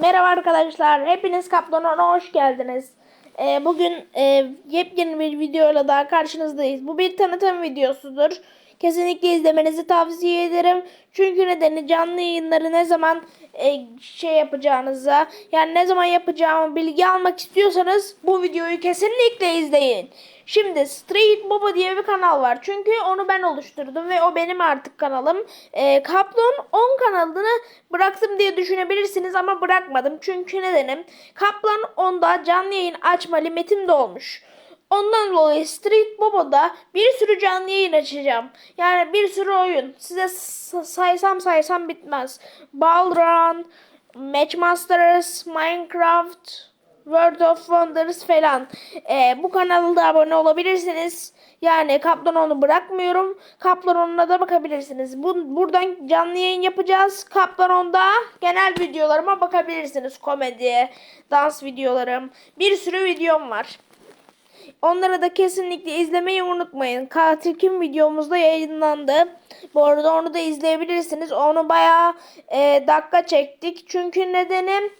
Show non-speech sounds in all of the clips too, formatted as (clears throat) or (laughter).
Merhaba arkadaşlar, hepiniz Kaplan'a hoş geldiniz. Ee, bugün e, yepyeni bir videoyla daha karşınızdayız. Bu bir tanıtım videosudur. Kesinlikle izlemenizi tavsiye ederim. Çünkü nedeni canlı yayınları ne zaman e, şey yapacağınıza, yani ne zaman yapacağımı bilgi almak istiyorsanız bu videoyu kesinlikle izleyin. Şimdi Street Baba diye bir kanal var. Çünkü onu ben oluşturdum ve o benim artık kanalım. E, Kaplon 10 kanalını bıraktım diye düşünebilirsiniz ama bırakmadım. Çünkü nedenim Kaplan 10'da canlı yayın açma limitim de olmuş. Ondan dolayı Street Bobo'da bir sürü canlı yayın açacağım. Yani bir sürü oyun. Size saysam saysam bitmez. Balrun, Matchmasters, Minecraft, World of Wonders falan. Ee, bu kanalda abone olabilirsiniz. Yani Kaplan onu bırakmıyorum. Kaplan onuna da bakabilirsiniz. Bu, buradan canlı yayın yapacağız. Kaplan onda genel videolarıma bakabilirsiniz. Komedi, dans videolarım. Bir sürü videom var. Onları da kesinlikle izlemeyi unutmayın. Katil Kim videomuzda yayınlandı. Bu arada onu da izleyebilirsiniz. Onu bayağı e, dakika çektik. Çünkü nedeni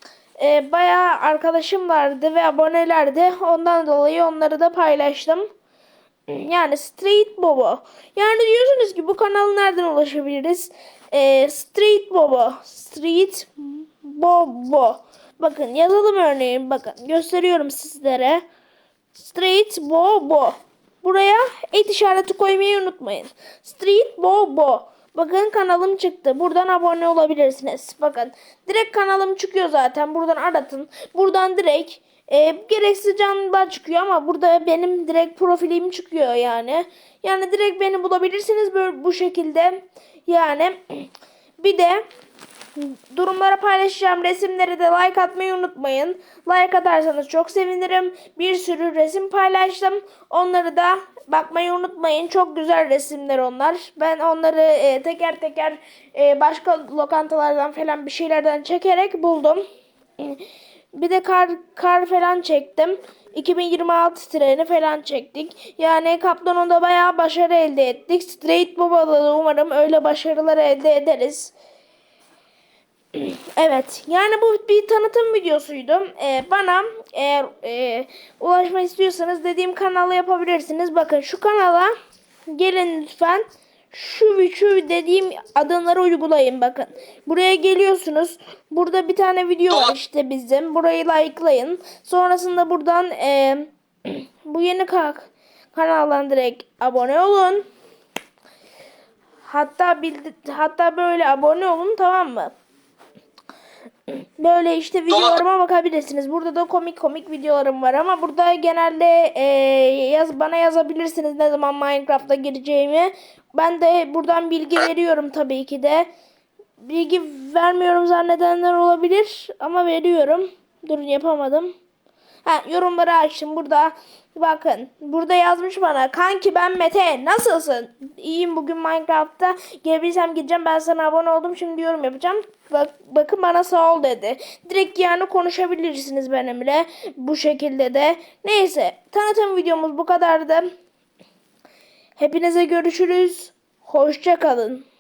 e, bayağı arkadaşım vardı ve abonelerdi. Ondan dolayı onları da paylaştım. Yani Street Bobo. Yani diyorsunuz ki bu kanala nereden ulaşabiliriz? E, Street Bobo. Street Bobo. Bakın yazalım örneğin. Bakın gösteriyorum sizlere. Street Bobo. Buraya et işareti koymayı unutmayın. Street Bobo. Bakın kanalım çıktı. Buradan abone olabilirsiniz. Bakın direkt kanalım çıkıyor zaten. Buradan aratın. Buradan direkt e, gereksiz canlılar çıkıyor ama burada benim direkt profilim çıkıyor yani. Yani direkt beni bulabilirsiniz böyle bu şekilde. Yani (clears throat) bir de Durumlara paylaşacağım resimleri de like atmayı unutmayın. Like atarsanız çok sevinirim. Bir sürü resim paylaştım. Onları da bakmayı unutmayın. Çok güzel resimler onlar. Ben onları e, teker teker e, başka lokantalardan falan bir şeylerden çekerek buldum. Bir de kar, kar falan çektim. 2026 treni falan çektik. Yani Kaplanon'da bayağı başarı elde ettik. Straight Baba'da da umarım öyle başarılar elde ederiz. Evet yani bu bir tanıtım videosuydu. Ee, bana eğer e, ulaşma istiyorsanız dediğim kanala yapabilirsiniz. Bakın şu kanala gelin lütfen. Şu şu dediğim adımları uygulayın bakın. Buraya geliyorsunuz. Burada bir tane video var işte bizim. Burayı likelayın. Sonrasında buradan e, bu yeni ka- kanaldan direkt abone olun. Hatta bildi, hatta böyle abone olun tamam mı? Böyle işte videolarıma bakabilirsiniz. Burada da komik komik videolarım var ama burada genelde e, yaz bana yazabilirsiniz ne zaman Minecraft'a gireceğimi. Ben de buradan bilgi veriyorum tabii ki de. Bilgi vermiyorum zannedenler olabilir ama veriyorum. Durun yapamadım. Ha yorumları açtım burada. Bakın burada yazmış bana kanki ben Mete nasılsın? İyiyim bugün Minecraft'ta gelebilsem gideceğim ben sana abone oldum şimdi yorum yapacağım. Bak, bakın bana sağ ol dedi. Direkt yani konuşabilirsiniz benimle bu şekilde de. Neyse tanıtım videomuz bu kadardı. Hepinize görüşürüz. Hoşça kalın.